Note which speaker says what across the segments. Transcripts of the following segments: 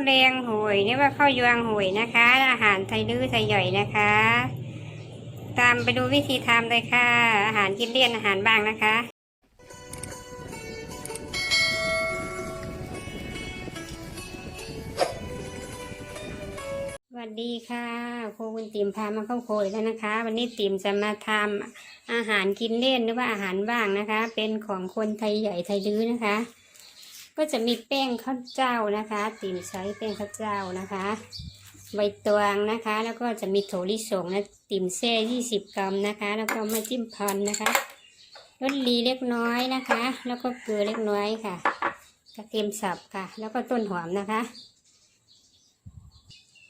Speaker 1: าวแดงโหยนี่ว่าข้าวยวงโหยนะคะ อาหารไทยดื้อไทยใหญ่นะคะ ตามไปดูวิธีทำเลยค่ะ อาหารกินเลี่ยนอาหารบ้างนะคะสวัสดีค่ะครูคุณติ๋มพามาเข้าโคยแล้วนะคะ วันนี้ติ๋มจะมาทำอาหารกินเล่นหรือว่าอาหารว่างนะคะ เป็นของคนไทยใหญ่ไทยดื้อนะคะ ก็จะมีแป้งข้าวเจ้านะคะ ติ๋มใช้แป้งข้าวเจ้านะคะ ใบตวงนะคะ แล้วก็จะมีโถลิสงนะติ๋มแช่ยี่สิบกรัมนะคะ แล้วก็มาจิ้มพันนะคะรสลีเล็กน้อยนะคะ แล้วก็เกลือเล็กน้อยค่ะกระเทียมสับค่ะ แล้วก็ต้นหอมนะคะ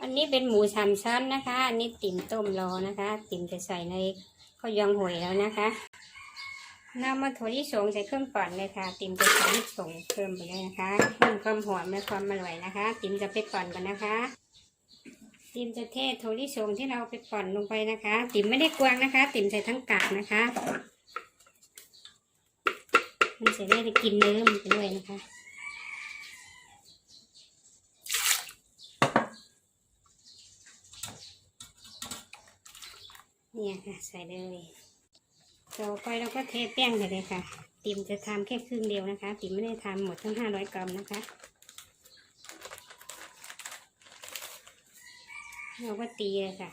Speaker 1: อันนี้เป็นหมูสามชั้นนะคะ อันนี้ติ๋มต้มรอนะคะ ติ๋มจะใส่ในข้าวยองหวยแล้วนะคะ นำมาถั่วลิสงใส่เครื่องปั่นเลยค่ะ ติมจะใส่ลิสงเพิ่มไปเลยนะคะเพิ่มความหอมและความอร่อยนะคะ ติมจะไปปั่นกันนะคะติมจะเทถั่วลิสงที่เราไปปั่นลงไปนะคะ ติมไม่ได้กวางนะคะ ติมใส่ทั้งกากนะคะมันจะได้กินเนื้อมันไปด้วยนะคะเนี่ยค่ะใส่เลย ต่อไปเราก็เทแป้งไปเลยค่ะ ติ่มจะทำแค่ครึ่งเดียวนะคะ ติ่มไม่ได้ทำหมดทั้งห้าร้อยกรัมนะคะ เราก็ตีเลยค่ะ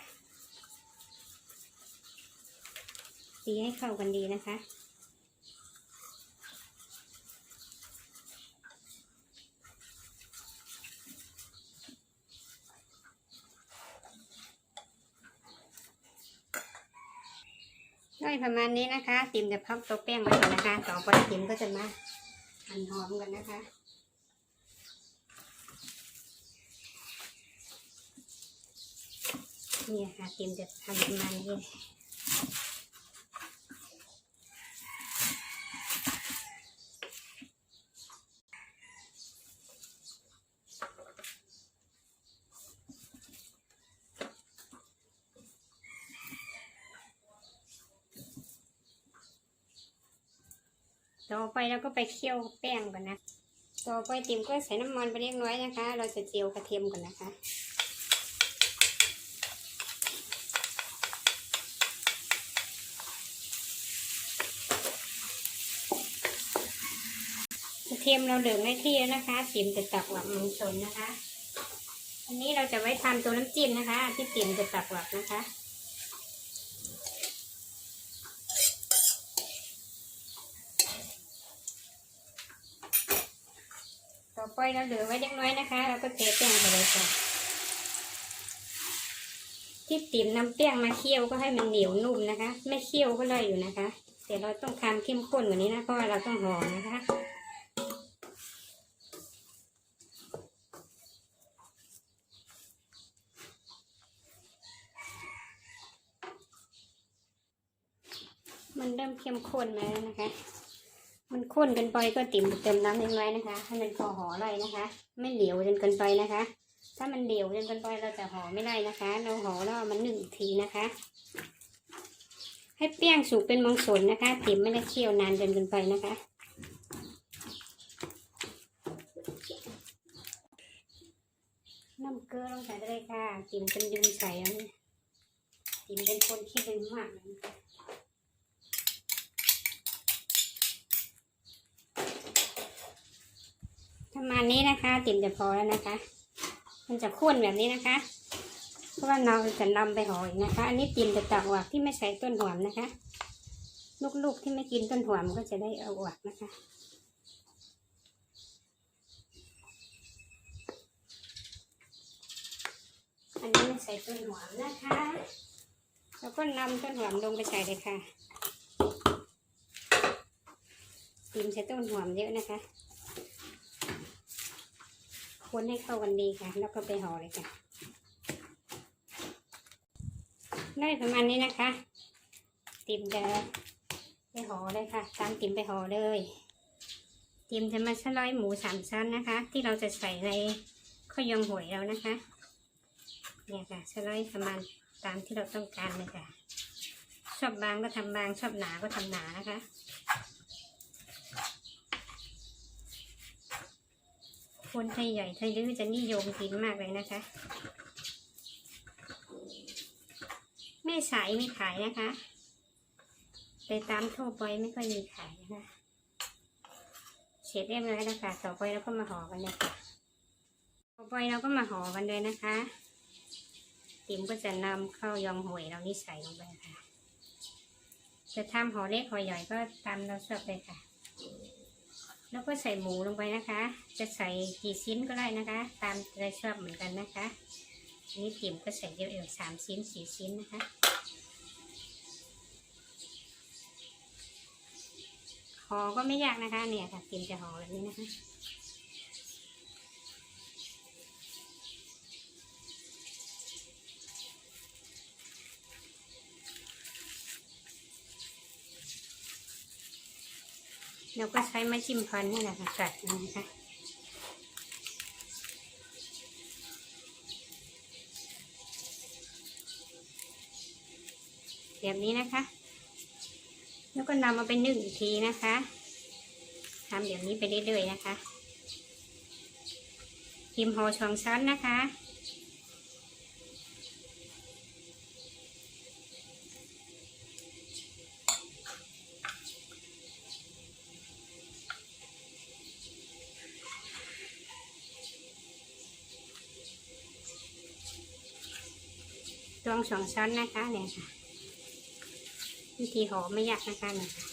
Speaker 1: ตีให้เข้ากันดีนะคะ ประมาณนี้นะคะติมจะพับตัวแป้งไว้ก่อนนะคะต่อไปติมก็จะมาหั่นหอมกันนะคะนี่ค่ะติมจะทำประมาณนี้ ต่อไปเราก็ไปเคี่ยวแป้งก่อนนะ ต่อไปติมก็ใส่น้ำมันไปเล็กน้อยนะคะ เราจะเจียวกระเทียมก่อนนะคะกระเทียมเราเหลืองได้ที่แล้วนะคะติ่มจะตักหวักมังชนนะคะ อันนี้เราจะไว้ทำตัวน้ำจิ้มนะคะ ที่ติ่มจะตักหวักนะคะ ต่ อไปเราเหลือไว้เล็กน้อยนะคะเราก็เทแป้งไปเลยค่ะที่ติ่มนำแป้งมาเคี่ยวก็ให้มันเหนียวนุ่มนะคะ ไม่เคี่ยวก็เลยอยู่นะคะแต่เราต้องทำเข้มข้นกว่านี้นะเพราะว่าเราต้องห่อนะคะ มันเริ่มเข้มข้นมาแล้วนะคะ มันข้นเกันไปก็ติ่มเติมน้ำเล็กน้อยนะคะ ให้มันพอห่อเลยนะคะ ไม่เหลวจนเกินไปนะคะ ถ้ามันเหลวจนเกินไปเราจะห่อไม่ได้นะคะ เราห่อแล้วมันหนึ่งอีกทีนะคะ ให้แป้งสุกเป็นมังสนนะคะ ติ่มไม่ได้เคี่ยวนานจนเกินไปนะคะน้ำเกลือลงใส่ได้เลยค่ะติ่มเป็นดึงใส่แล้วนี่ติ่มเป็นคนขี้ลืมมากเลยนะคะ ประมาณนี้นะคะติ่มจะพอแล้วนะคะ มันจะข้นแบบนี้นะคะ เพราะว่าเราจะนำไปห่ออีกนะคะ อันนี้ติ่มจะตักหวกที่ไม่ใส่ต้นหอมนะคะ ลูกๆที่ไม่กินต้นหอมก็จะได้เอาหวกนะคะอันนี้ไม่ใส่ต้นหอมนะคะ แล้วก็นำต้นหอมลงไปใส่เลยค่ะติ่มใช้ต้นหอมเยอะนะคะ คนให้เข้ากันดีค่ะ แล้วก็ไปห่อเลยค่ะ ได้ประมาณนี้นะคะ ติมจะไปห่อเลยค่ะ ตามติมไปห่อเลยติมจะมาสไลด์หมูสามชั้นนะคะ ที่เราจะใส่ในข้าวยองหวยเรานะคะ เนี่ยค่ะสไลด์ประมาณตามที่เราต้องการเลยค่ะ ชอบบางก็ทำบางชอบหนาก็ทำหนานะคะ คนไทยใหญ่ไทยลื้อจะนิยมกินมากเลยนะคะ แม่สายมีขายนะคะ แต่ตามทั่วไปไม่ค่อยมีขายนะคะเสร็จเรียบร้อยแล้วค่ะต่อไปเราก็มาห่อกันเลยค่ะต่อไปเราก็มาห่อกันเลยนะคะ ติ๋มก็จะนำข้าวยองหวยเรานี่ใส่ลงไปค่ะ จะทำห่อเล็กห่อใหญ่ก็ตามเราชอบเลยค่ะ แล้วก็ใส่หมูลงไปนะคะ จะใส่กี่ชิ้นก็ได้นะคะ ตามใจชอบเหมือนกันนะคะอันนี้ติ่มก็ใส่เยอะๆสามชิ้นสี่ชิ้นนะคะห่อก็ไม่ยากนะคะ เนี่ยค่ะติ่มจะห่อแบบนี้นะคะ เราก็ใช้ไม้จิ้มฟันนี่แหละค่ะกัดนะคะแบบนี้นะคะ แล้วก็นำมาไปนึ่งอีกทีนะคะทำแบบนี้ไปเรื่อยๆนะคะพิมพ์ห่อสองชั้นนะคะ วงสองชั้นนะคะเนี่ยค่ะวิธีห่อไม่ยากนะคะเนี่ยค่ะ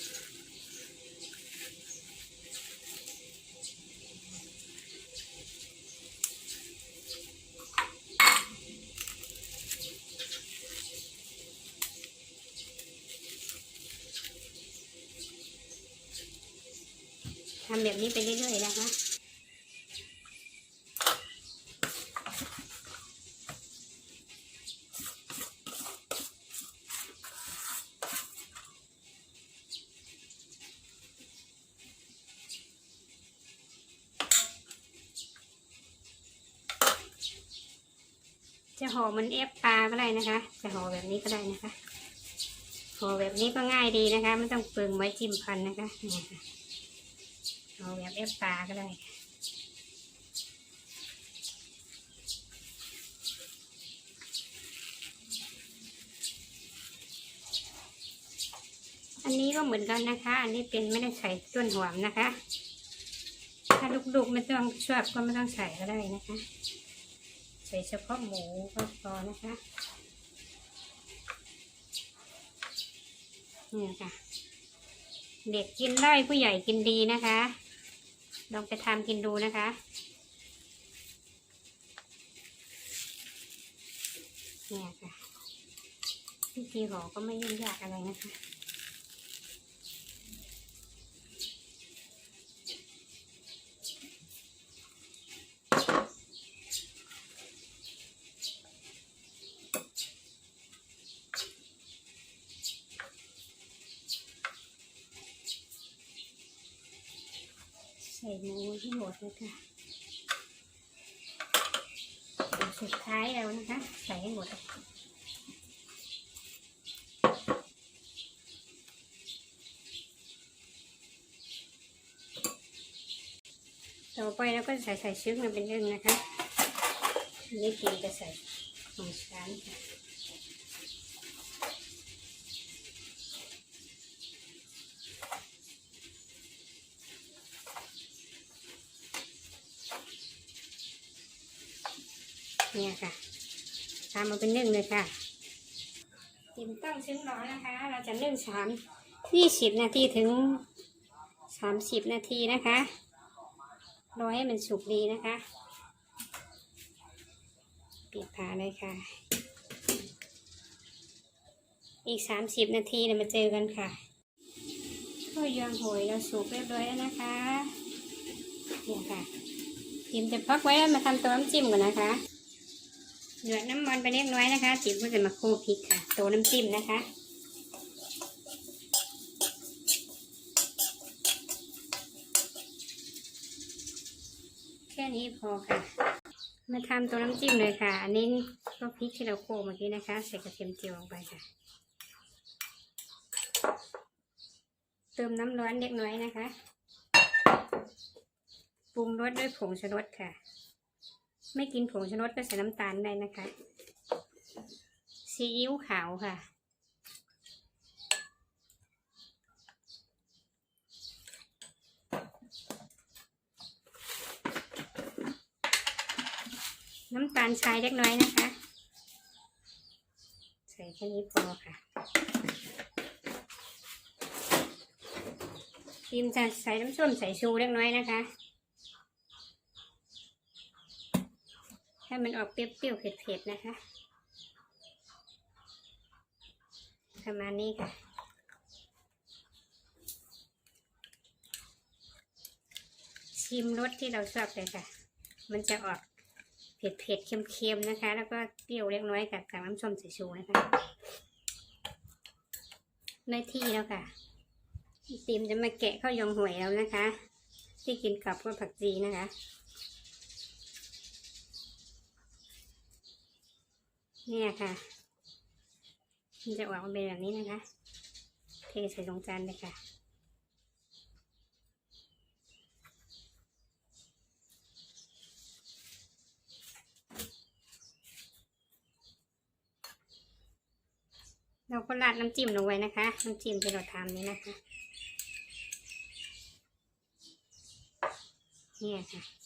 Speaker 1: ทำแบบนี้ไปเรื่อยๆนะคะ จะห่อมันเอฟปลาก็ได้นะคะ จะห่อแบบนี้ก็ได้นะคะ ห่อแบบนี้ก็ง่ายดีนะคะ ไม่ต้องเปลืองไว้จิ้มพันนะคะนี่ค่ะห่อแบบเอฟปลาก็ได้อันนี้ก็เหมือนกันนะคะ อันนี้เป็นไม่ได้ใส่ต้นหอมนะคะ ถ้าลูกๆไม่ต้องชอบก็ไม่ต้องใส่ก็ได้นะคะ ส่เฉพาะหมูก็พอนะคะนี่ค่ะ เด็กกินได้ผู้ใหญ่กินดีนะคะ ลองไปทำกินดูนะคะเนี่ยค่ะวิธีห่อก็ไม่ยุ่งยากอะไรนะคะ ส่หมูที่หมดเลยค่ะสุดท้ายแล้วนะคะ ใส่ให้หมดต่อไปเราก็ใส่ใส่ชึกมันเป็นเรื่องนะคะนี่กินจะใส่หอมชั้นค่ะ เนี่ยค่ะทำมาเป็นนึ่งเลยค่ะติมต้องซึ้งร้อนนะคะ เราจะนึ่งสามยี่สิบนาทีถึงสามสิบนาทีนะคะรอให้มันสุกดีนะคะปิดฝาเลยค่ะ อีกสามสิบนาทีเดี๋ยวมาเจอกันค่ะข้าวยองโหยเราสุกเรียบร้อยแล้วนะคะเนี่ยค่ะจิมจะพักไว้แล้วมาทำตัวน้ำจิ้มก่อนนะคะ เดือดน้ำมันไปเล็กน้อยนะคะจิมก็จะมาโคพริกค่ะตัวน้ำจิ้มนะคะแค่นี้พอค่ะ มาทำตัวน้ำจิ้มเลยค่ะ อันนี้ก็พริกที่เราโขลกเมื่อกี้นะคะ ใส่กระเทียมเจียวลงไปค่ะ เติมน้ำร้อนเล็กน้อยนะคะ ปรุงรสด้วยผงชูรสค่ะ ไม่กินผงชูรสก็ใส่น้ำตาลได้นะคะซีอิ๊วขาวค่ะน้ำตาลทรายเล็กน้อยนะคะ ใส่แค่นี้พอค่ะทีมจะใส่น้ำส้มใส่ชูเล็กน้อยนะคะ ให้มันออกเปรี้ยวๆเผ็ดๆนะคะ ประมาณนี้ค่ะชิมรสที่เราชอบเลยค่ะ มันจะออกเผ็ดเผ็ดๆเค็มๆนะคะ แล้วก็เปรี้ยวเล็กน้อยกับกับน้ำส้มสายชูนะคะได้ที่แล้วค่ะติมจะมาแกะข้าวยองหวยแล้วนะคะ ที่กินกับพวกผักจีนะคะ เนี่ยค่ะ มันจะออกมาเป็นแบบนี้นะคะ เทใส่ลงจานเลยค่ะ เราก็ราดน้ำจิ้มลงไว้นะคะ น้ำจิ้มที่เราทำนี้นะคะ เนี่ยค่ะ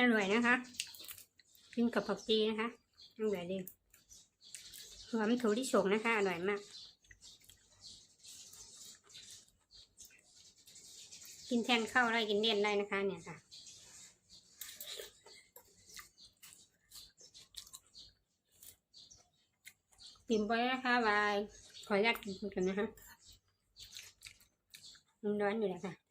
Speaker 1: อร่อยนะคะกินกับผักชีนะคะอร่อยดีหอมถั่วที่ฉงนะคะ อร่อยมาก กินแทนข้าวได้กินเลี่ยนได้นะคะ เนี่ยค่ะกินไปนะคะบาย ขออนุญาตกินกันนะคะมันร้อนอยู่แล้วค่ะ